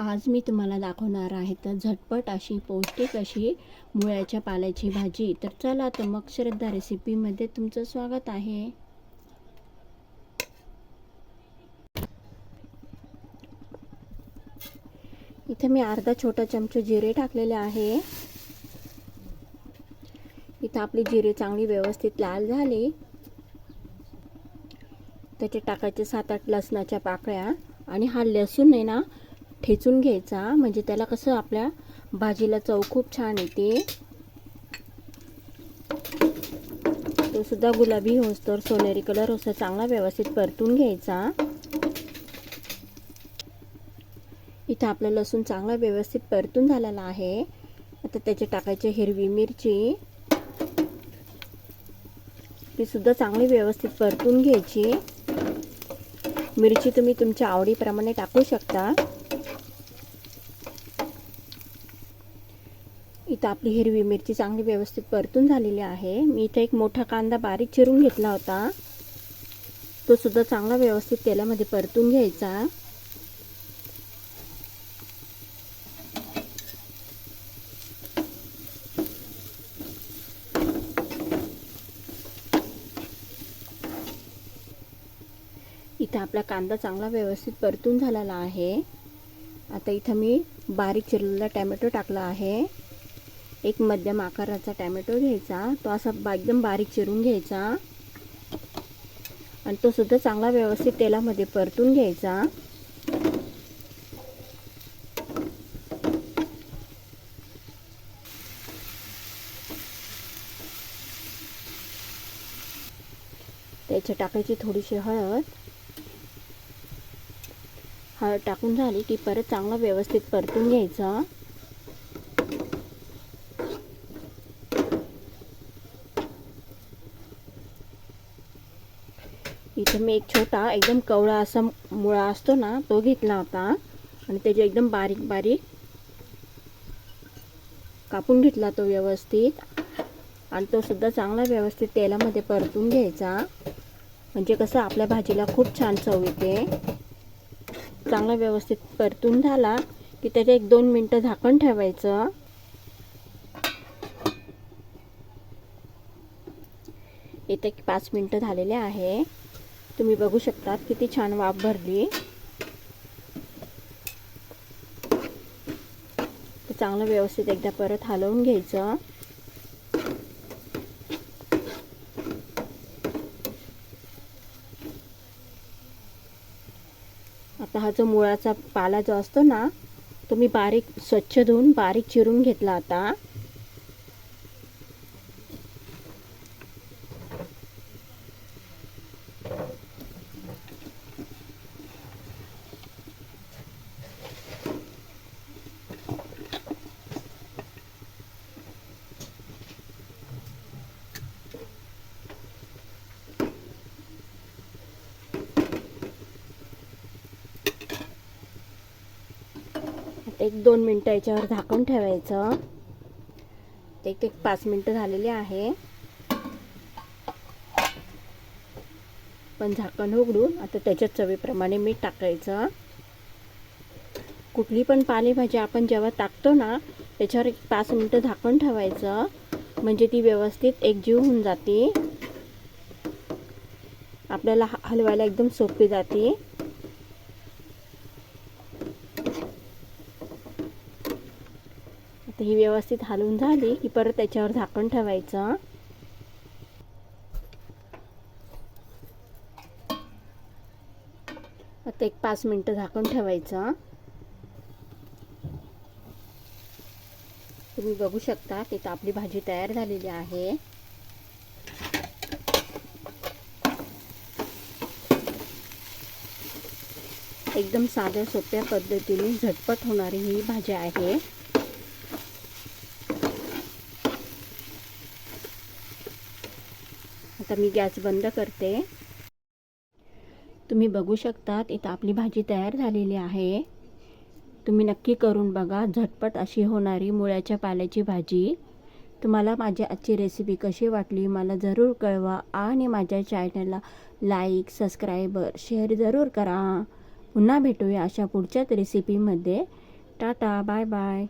आज मी तुम्हाला दाखवणार आहे तर झटपट अशी पौष्टिक अशी मुळ्याच्या पाल्याची भाजी. तर चला तर मग श्रद्धा रेसिपीमध्ये तुमचं स्वागत आहे. इथे मी अर्धा छोटा चमचा जिरे टाकलेले आहे. इथं आपली जिरे चांगली व्यवस्थित लाल झाली. त्याचे टाकायचे सात आठ लसणाच्या पाकळ्या आणि हा लसूण आहे ना ठेचून घ्यायचा. म्हणजे त्याला कसं आपल्या भाजीला चव खूप छान येते. तो सुद्धा गुलाबी होस तर सोनेरी कलर होस चांगला व्यवस्थित परतून घ्यायचा. इथं आपलं लसूण चांगला व्यवस्थित परतून झालेला आहे. आता त्याचे टाकायचे हिरवी मिरची. ती सुद्धा चांगली व्यवस्थित परतून घ्यायची. मिरची तुम्ही तुमच्या आवडीप्रमाणे टाकू शकता. इथं आपली हिरवी मिरची चांगली व्यवस्थित परतून झालेली आहे. मी इथं एक मोठा कांदा बारीक चिरून घेतला होता. तो सुद्धा चांगला व्यवस्थित तेलामध्ये परतून घ्यायचा. इथं आपला कांदा चांगला व्यवस्थित परतून झालेला आहे. आता इथं मी बारीक चिरलेला टॅमॅटो टाकला आहे. एक मध्यम आकाराचा टॅमॅटो घ्यायचा. तो असा एकदम बारीक चिरून घ्यायचा. आणि तो सुद्धा चांगला व्यवस्थित तेलामध्ये परतून घ्यायचा. त्याच्या टाकायची थोडीशी हळद. हळद टाकून झाली की परत चांगलं व्यवस्थित परतून घ्यायचं. इथे मी एक छोटा एकदम कवळा असा मुळा असतो ना तो घेतला होता. आणि त्याचे एकदम बारीक बारीक कापून घेतला तो व्यवस्थित. आणि तो सुद्धा चांगला व्यवस्थित तेलामध्ये परतून घ्यायचा. म्हणजे कसं आपल्या भाजीला खूप छान चव येते. चांगला व्यवस्थित परतून झाला की त्याच्या एक दोन मिनटं झाकण ठेवायचं. इथे पाच मिनटं झालेले आहे. तुम्ही बघू शकता किती छान वाफ भरली. चांगलं व्यवस्थित एकदा परत हलवून घ्यायचं. आता हा जो मुळाचा पाला जो असतो ना तो मी बारीक स्वच्छ धुवून बारीक चिरून घेतला आता. एक दोन मिनटं याच्यावर झाकून ठेवायचं. एक एक पाच मिनटं झालेली आहे. पण झाकण उघडून आता त्याच्या चवीप्रमाणे मीठ टाकायचं. कुठली पण पालेभाजी आपण जेव्हा टाकतो ना त्याच्यावर एक पाच मिनटं झाकण ठेवायचं. म्हणजे ती व्यवस्थित एकजीव होऊन जाते. आपल्याला हलवायला एकदम सोपी जाते. आता ही व्यवस्थित हलवून झाली की परत त्याच्यावर झाकण ठेवायचं. आता एक पाच मिनटं झाकण ठेवायचं. तुम्ही बघू शकता तिथं आपली भाजी तयार झालेली आहे. एकदम साध्या सोप्या पद्धतीने झटपट होणारी ही भाजी आहे. आता मी गॅस बंद करते. तुम्ही बघू शकतात इथं आपली भाजी तयार झालेली आहे. तुम्ही नक्की करून बघा झटपट अशी होणारी मुळ्याच्या पाल्याची भाजी. तुम्हाला माझी आजची रेसिपी कशी वाटली मला जरूर कळवा आणि माझ्या चॅनलला लाईक सबस्क्राईबर शेअर जरूर करा. पुन्हा भेटूया अशा पुढच्याच रेसिपीमध्ये टाटा बाय बाय